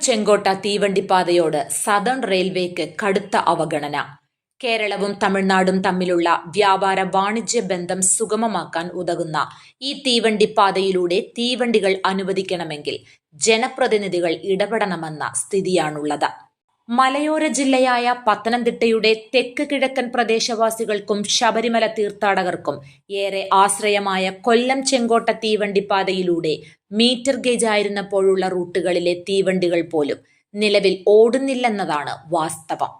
ചെങ്കോട്ട തീവണ്ടിപ്പാതയോട് southern റെയിൽവേക്ക് കടുത്ത അവഗണന. കേരളവും തമിഴ്നാടും തമ്മിലുള്ള വ്യാപാര വാണിജ്യ ബന്ധം സുഗമമാക്കാൻ ഉതകുന്ന ഈ തീവണ്ടിപ്പാതയിലൂടെ തീവണ്ടികൾ അനുവദിക്കണമെങ്കിൽ ജനപ്രതിനിധികൾ ഇടപെടണമെന്ന സ്ഥിതിയാണുള്ളത്. മലയോര ജില്ലയായ പത്തനംതിട്ടയുടെ തെക്ക് കിഴക്കൻ പ്രദേശവാസികൾക്കും ശബരിമല തീർത്ഥാടകർക്കും ഏറെ ആശ്രയമായ കൊല്ലം ചെങ്കോട്ട തീവണ്ടിപ്പാതയിലൂടെ മീറ്റർ ഗേജ് ആയിരുന്നപ്പോഴുള്ള റൂട്ടുകളിലെ തീവണ്ടികൾ പോലും നിലവിൽ ഓടുന്നില്ലെന്നതാണ് വാസ്തവം.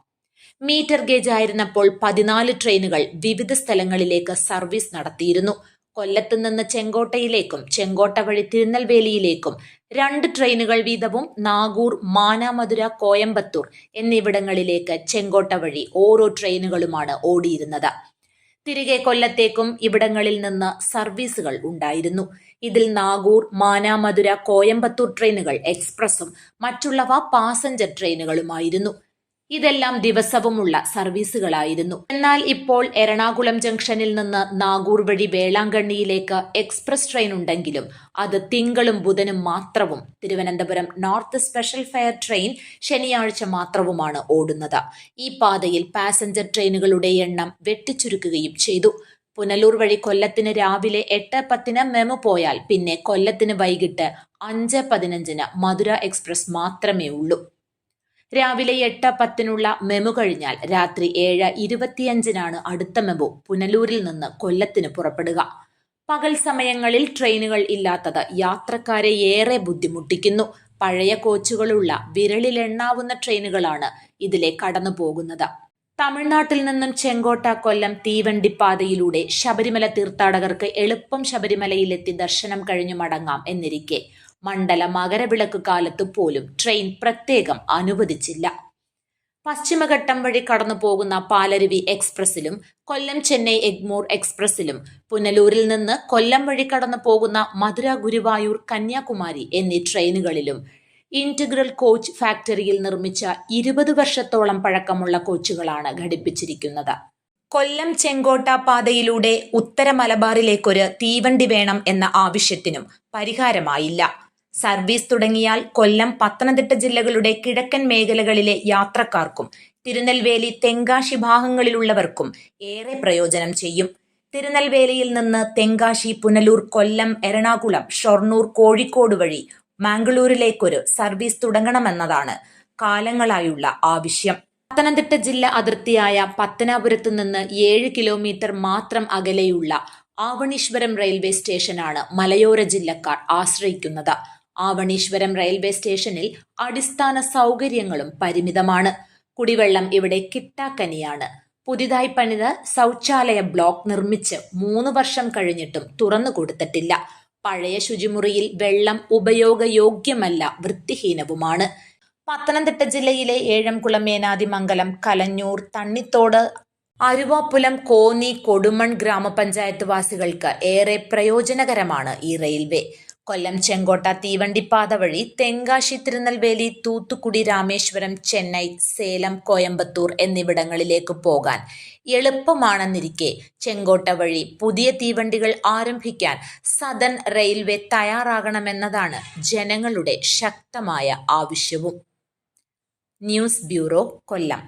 മീറ്റർ ഗേജ് ആയിരുന്നപ്പോൾ പതിനാല് ട്രെയിനുകൾ വിവിധ സ്ഥലങ്ങളിലേക്ക് സർവീസ് നടത്തിയിരുന്നു. കൊല്ലത്ത് നിന്ന് ചെങ്കോട്ടയിലേക്കും ചെങ്കോട്ട വഴി തിരുനെൽവേലിയിലേക്കും രണ്ട് ട്രെയിനുകൾ വീതവും നാഗൂർ മാനാമധുര കോയമ്പത്തൂർ എന്നിവിടങ്ങളിലേക്ക് ചെങ്കോട്ട വഴി ഓരോ ട്രെയിനുകളുമാണ് ഓടിയിരുന്നത്. തിരികെ കൊല്ലത്തേക്കും ഇവിടങ്ങളിൽ നിന്ന് സർവീസുകൾ ഉണ്ടായിരുന്നു. ഇതിൽ നാഗൂർ മാനാമധുര കോയമ്പത്തൂർ ട്രെയിനുകൾ എക്സ്പ്രസും മറ്റുള്ളവ പാസഞ്ചർ ട്രെയിനുകളുമായിരുന്നു. ഇതെല്ലാം ദിവസവുമുള്ള സർവീസുകളായിരുന്നു. എന്നാൽ ഇപ്പോൾ എറണാകുളം ജംഗ്ഷനിൽ നിന്ന് നാഗൂർ വഴി വേളാങ്കണ്ണിയിലേക്ക് എക്സ്പ്രസ് ട്രെയിൻ ഉണ്ടെങ്കിലും അത് തിങ്കളും ബുധനും മാത്രവും. Thiruvananthapuram north special fare train ശനിയാഴ്ച മാത്രവുമാണ് ഓടുന്നത്. ഈ പാതയിൽ പാസഞ്ചർ ട്രെയിനുകളുടെ എണ്ണം വെട്ടിച്ചുരുക്കുകയും ചെയ്തു. പുനലൂർ വഴി കൊല്ലത്തിന് രാവിലെ എട്ട് പത്തിന് മെമു പോയാൽ പിന്നെ കൊല്ലത്തിന് വൈകിട്ട് അഞ്ച് പതിനഞ്ചിന് മധുര എക്സ്പ്രസ് മാത്രമേ ഉള്ളൂ. രാവിലെ എട്ട് പത്തിനുള്ള മെമു കഴിഞ്ഞാൽ രാത്രി ഏഴ് ഇരുപത്തിയഞ്ചിനാണ് അടുത്ത മെമു പുനലൂരിൽ നിന്ന് കൊല്ലത്തിന് പുറപ്പെടുക. പകൽ സമയങ്ങളിൽ ട്രെയിനുകൾ ഇല്ലാത്തത് യാത്രക്കാരെ ഏറെ ബുദ്ധിമുട്ടിക്കുന്നു. പഴയ കോച്ചുകളുള്ള വിരലിലെണ്ണാവുന്ന ട്രെയിനുകളാണ് ഇതിലെ കടന്നു പോകുന്നത്. തമിഴ്നാട്ടിൽ നിന്നും ചെങ്കോട്ട കൊല്ലം തീവണ്ടിപ്പാതയിലൂടെ ശബരിമല തീർത്ഥാടകർക്ക് എളുപ്പം ശബരിമലയിലെത്തി ദർശനം കഴിഞ്ഞു മടങ്ങാം എന്നിരിക്കെ. മണ്ഡല മകരവിളക്ക് കാലത്ത് പോലും ട്രെയിൻ പ്രത്യേകം അനുവദിച്ചില്ല. പശ്ചിമഘട്ടം വഴി കടന്നു പോകുന്ന പാലരുവി എക്സ്പ്രസിലും കൊല്ലം ചെന്നൈ എഗ്മോർ എക്സ്പ്രസിലും പുനലൂരിൽ നിന്ന് കൊല്ലം വഴി കടന്നു പോകുന്ന മധുര ഗുരുവായൂർ കന്യാകുമാരി എന്നീ ട്രെയിനുകളിലും ഇന്റഗ്രൽ കോച്ച് ഫാക്ടറിയിൽ നിർമ്മിച്ച ഇരുപത് വർഷത്തോളം പഴക്കമുള്ള കോച്ചുകളാണ് ഘടിപ്പിച്ചിരിക്കുന്നത്. കൊല്ലം ചെങ്കോട്ട പാതയിലൂടെ ഉത്തര മലബാറിലേക്കൊരു തീവണ്ടി വേണം എന്ന ആവശ്യത്തിനും പരിഹാരമായില്ല. സർവീസ് തുടങ്ങിയാൽ കൊല്ലം പത്തനംതിട്ട ജില്ലകളുടെ കിഴക്കൻ മേഖലകളിലെ യാത്രക്കാർക്കും തിരുനെൽവേലി തെങ്കാശി ഭാഗങ്ങളിലുള്ളവർക്കും ഏറെ പ്രയോജനം ചെയ്യും. തിരുനെൽവേലിയിൽ നിന്ന് തെങ്കാശി പുനലൂർ കൊല്ലം എറണാകുളം ഷൊർണൂർ കോഴിക്കോട് വഴി മാംഗ്ലൂരിലേക്കൊരു സർവീസ് തുടങ്ങണമെന്നതാണ് കാലങ്ങളായുള്ള ആവശ്യം. പത്തനംതിട്ട ജില്ല അതിർത്തിയായ പത്തനാപുരത്തു നിന്ന് ഏഴ് കിലോമീറ്റർ മാത്രം അകലെയുള്ള ആവണീശ്വരം റെയിൽവേ സ്റ്റേഷനാണ് മലയോര ജില്ലക്കാർ ആശ്രയിക്കുന്നത്. ആവണീശ്വരം റെയിൽവേ സ്റ്റേഷനിൽ അടിസ്ഥാന സൗകര്യങ്ങളും പരിമിതമാണ്. കുടിവെള്ളം ഇവിടെ കിട്ടാക്കനിയാണ്. പുതിയതായി പണിത് ശൗചാലയ ബ്ലോക്ക് നിർമ്മിച്ച് മൂന്ന് വർഷം കഴിഞ്ഞിട്ടും തുറന്നു കൊടുത്തിട്ടില്ല. പഴയ ശുചിമുറിയിൽ വെള്ളം ഉപയോഗയോഗ്യമല്ല വൃത്തിഹീനവുമാണ്. പത്തനംതിട്ട ജില്ലയിലെ ഏഴംകുളം മേനാതിമംഗലം കലഞ്ഞൂർ തണ്ണിത്തോട് അരുവാപ്പുലം കോന്നി കൊടുമൺ ഗ്രാമപഞ്ചായത്ത് വാസികൾക്ക് ഏറെ പ്രയോജനകരമാണ് ഈ റെയിൽവേ. കൊല്ലം ചെങ്കോട്ട തീവണ്ടിപ്പാത വഴി തെങ്കാശി തിരുനെൽവേലി തൂത്തുക്കുടി രാമേശ്വരം ചെന്നൈ സേലം കോയമ്പത്തൂർ എന്നിവിടങ്ങളിലേക്ക് പോകാൻ എളുപ്പമാണെന്നിരിക്കെ ചെങ്കോട്ട വഴി പുതിയ തീവണ്ടികൾ ആരംഭിക്കാൻ സദൻ റെയിൽവേ തയ്യാറാകണമെന്നതാണ് ജനങ്ങളുടെ ശക്തമായ ആവശ്യവും. News bureau Kollam.